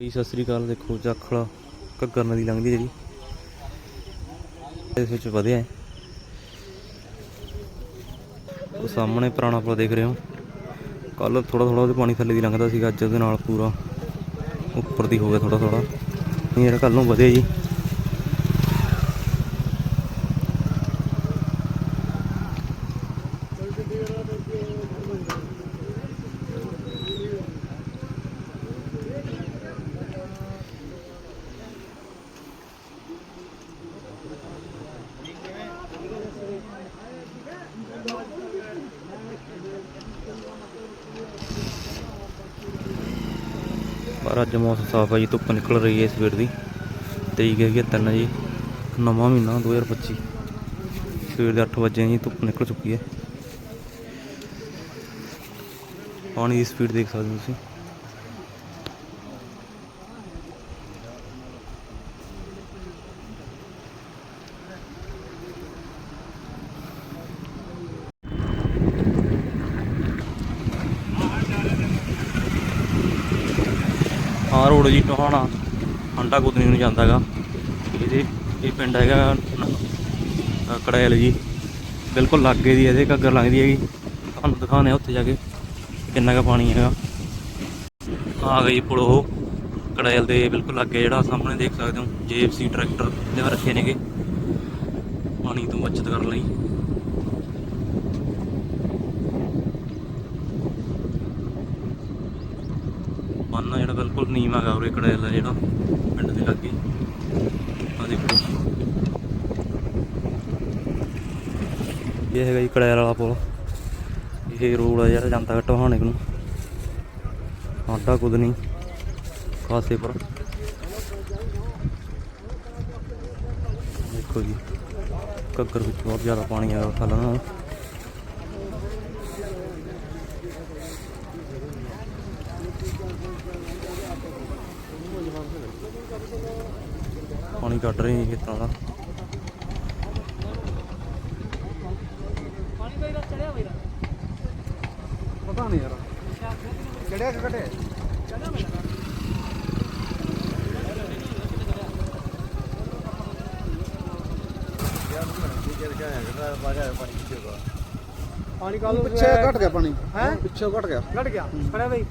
ਜੀ, ਸਤਿ ਸ੍ਰੀ ਅਕਾਲ, ਦੇਖੋ ਜਾਖਲਾ ਘੱਗਰ ਨਦੀ ਲੰਘਦੀ ਜਿਹੜੀ ਇਸ ਵਿੱਚ ਵਧਿਆ ਹੈ। ਉਹ ਸਾਹਮਣੇ ਪੁਰਾਣਾ ਪੁਲ ਦੇਖ ਰਹੇ ਹੋ। ਕੱਲ ਥੋੜਾ ਥੋੜਾ ਉਹਦੇ ਪਾਣੀ ਥੱਲੇ ਦੀ ਲੰਘਦਾ ਸੀਗਾ, ਅੱਜ ਉਹਦੇ ਨਾਲ ਪੂਰਾ ਉੱਪਰ ਦੀ ਹੋ ਗਿਆ ਥੋੜਾ ਥੋੜਾ ਨਹੀਂ, ਜਿਹੜਾ ਕੱਲ ਨੂੰ ਵਧਿਆ ਜੀ। ਪਰ ਅੱਜ ਮੌਸਮ ਸਾਫ਼ ਹੈ ਜੀ, ਧੁੱਪ ਨਿਕਲ ਰਹੀ ਹੈ ਸਵੇਰ ਦੀ। ਤਰੀਕ ਹੈਗੀ ਹੈ ਤਿੰਨ ਜੀ, ਨਵਾਂ ਮਹੀਨਾ 2025 ਸਵੇਰ ਦੇ 8 ਵਜੇ ਜੀ, ਧੁੱਪ ਨਿਕਲ ਚੁੱਕੀ ਹੈ। ਪਾਣੀ ਦੀ ਸਪੀਡ ਦੇਖ ਸਕਦੇ ਹੋ ਤੁਸੀਂ। ਹਾਂ, ਰੋਡ ਜੀ ਟੋਹਾਣਾ। ਹੰਡਾ ਕੁਦਨੀ ਨੂੰ ਜਾਂਦਾ ਹੈਗਾ ਇਹਦੇ ਇਹ ਪਿੰਡ ਹੈਗਾ ਕੜੈਲ ਜੀ। ਬਿਲਕੁਲ ਲਾਗੇ ਦੀ ਇਹਦੇ ਘੱਗਰ ਲੰਘਦੀ ਹੈਗੀ। ਤੁਹਾਨੂੰ ਦਿਖਾਉਂਦੇ ਆ ਉੱਥੇ ਜਾ ਕੇ ਕਿੰਨਾ ਕੁ ਪਾਣੀ ਹੈਗਾ। ਆ ਗਈ ਪੁਲ ਉਹ, ਕੜੈਲ ਦੇ ਬਿਲਕੁਲ ਲਾਗੇ ਜਿਹੜਾ ਸਾਹਮਣੇ ਦੇਖ ਸਕਦੇ ਹੋ ਜੀਐਫਸੀ ਟਰੈਕਟਰ ਦੇ ਰੱਖੇ ਨੇਗੇ। ਪਾਣੀ ਤੋਂ ਬਚਤ ਕਰਨ ਲਈ। ਬੰਨ ਜਿਹੜਾ ਬਿਲਕੁਲ ਨੀਮ ਹੈਗਾ ਉਰੇ ਕੜੈਲ ਦਾ ਜਿਹੜਾ ਪਿੰਡ ਦੇ ਲਾਗੇ। ਆ ਦੇਖੋ। ਇਹ ਹੈਗਾ ਜੀ ਕੜੈਲ ਵਾਲਾ ਪੁਲ। ਇਹ ਰੋਡ ਆ ਜਿਹੜਾ ਜਾਂਦਾ ਟੋਹਾਣੇ ਨੂੰ ਆਟਾ ਕੁਦਨੀ ਖਾਸੇ ਪਰ ਦੇਖੋ ਜੀ, ਘੱਗਰ ਵਿੱਚ ਬਹੁਤ ਜ਼ਿਆਦਾ ਪਾਣੀ ਆ ਖਾਲਾ ਨਾਲ ਪਾਣੀ ਕੱਢ ਰਹੇ ਜੀ ਖੇਤਾਂ ਦਾ। ਪਤਾ ਨਹੀਂ ਯਾਰ। ਚੜਿਆ ਕਿ ਘਟਿਆ? ਪਾਣੀ ਕਾਲ ਪਿੱਛੇ ਘਟ ਗਿਆ ਪਾਣੀ। ਹੈ? ਪਿੱਛੇ ਘਟ ਗਿਆ। ਘਟ ਗਿਆ। ਖੜਿਆ ਬਈ।